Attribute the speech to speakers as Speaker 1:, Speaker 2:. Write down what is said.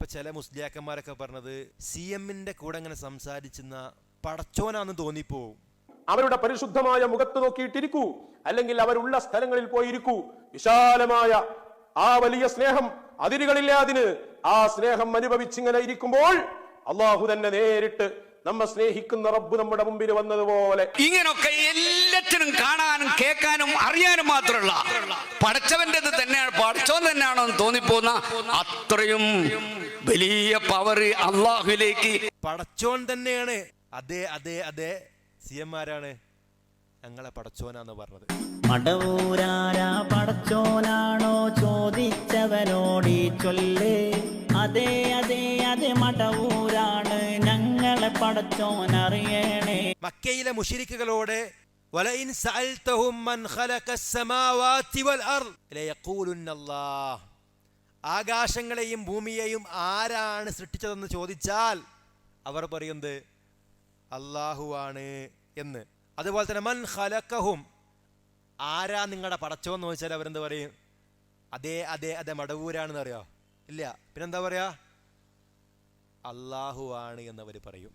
Speaker 1: ഇപ്പൊ ചില മുസ്ലിയാക്കന്മാരൊക്കെ പറഞ്ഞത് സി എമ്മിന്റെ കൂടെ അങ്ങനെ സംസാരിച്ചെന്ന പടച്ചോനാന്ന് തോന്നിപ്പോവും.
Speaker 2: അവരുടെ പരിശുദ്ധമായ മുഖത്ത് നോക്കിയിട്ടിരിക്കൂ. അല്ലെങ്കിൽ അവരുള്ള സ്ഥലങ്ങളിൽ പോയിരിക്കൂ. വിശാലമായ ആ വലിയ സ്നേഹം അതിരുകളില്ല അതിന് ആ സ്നേഹം അനുഭവിച്ചിങ്ങനെ ഇരിക്കുമ്പോൾ അള്ളാഹു തന്നെ നേരിട്ട് നമ്മെ സ്നേഹിക്കുന്ന റബ്ബ് നമ്മുടെ മുമ്പിൽ വന്നതുപോലെ.
Speaker 3: ഇങ്ങനൊക്കെ എല്ലാറ്റിനും കാണാനും കേൾക്കാനും അറിയാനും മാത്രമല്ല. പഠിച്ചവന്റെ തന്നെയാണ് പടച്ചവൻ തന്നെയാണോ എന്ന് തോന്നിപ്പോന്ന അത്രയും വലിയ പവർ അള്ളാഹുലേക്ക്
Speaker 1: പടച്ചോൻ തന്നെയാണ്. അതെ അതെ അതെ സി എം ആരാണ്? ഞങ്ങളെ പടച്ചോനാന്ന് പറഞ്ഞത്.
Speaker 4: മടവൂരാരാ പടച്ചോനാണോ ചോദിച്ചവനോടി ചൊല്ലേ. അതെ അതെ അതെ മടവൂരാണ് പടച്ചോനറിയണേ.
Speaker 1: മക്കയിലെ മുഷിരിക്കുകളോട് ആകാശങ്ങളെയും ഭൂമിയെയും ആരാണ് സൃഷ്ടിച്ചതെന്ന് ചോദിച്ചാൽ അവർ പറയുന്നത് അള്ളാഹുവാണ് എന്ന്. അതുപോലെ തന്നെ മൻ ഖലഖഹും ആരാ നിങ്ങളുടെ പടച്ചോന്ന് ചോദിച്ചാൽ അവരെന്ത് പറയും? അതേ അതേ അതെ മടവൂരാണെന്ന് അറിയോ? ഇല്ല. പിന്നെന്താ പറയാ? അള്ളാഹുവാണ് എന്നവർ പറയും.